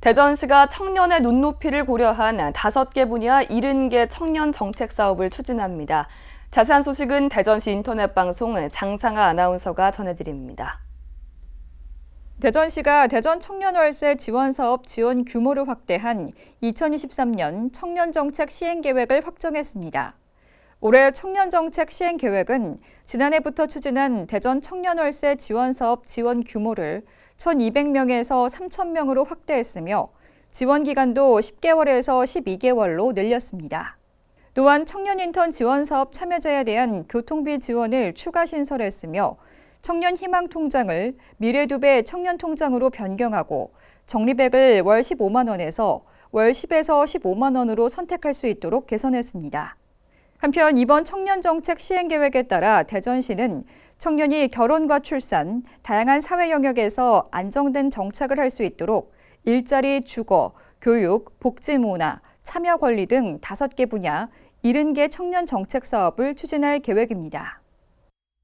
대전시가 청년의 눈높이를 고려한 다섯 개 분야 70개 청년 정책 사업을 추진합니다. 자세한 소식은 대전시 인터넷 방송 장상아 아나운서가 전해드립니다. 대전시가 대전 청년 월세 지원 사업 지원 규모를 확대한 2023년 청년 정책 시행 계획을 확정했습니다. 올해 청년정책 시행 계획은 지난해부터 추진한 대전 청년월세 지원 사업 지원 규모를 1,200명에서 3,000명으로 확대했으며 지원 기간도 10개월에서 12개월로 늘렸습니다. 또한 청년 인턴 지원 사업 참여자에 대한 교통비 지원을 추가 신설했으며 청년 희망 통장을 미래두배 청년 통장으로 변경하고 적립액을 월 15만 원에서 월 10에서 15만 원으로 선택할 수 있도록 개선했습니다. 한편 이번 청년 정책 시행 계획에 따라 대전시는 청년이 결혼과 출산, 다양한 사회 영역에서 안정된 정착을 할 수 있도록 일자리, 주거, 교육, 복지 문화, 참여 권리 등 다섯 개 분야 70개 청년 정책 사업을 추진할 계획입니다.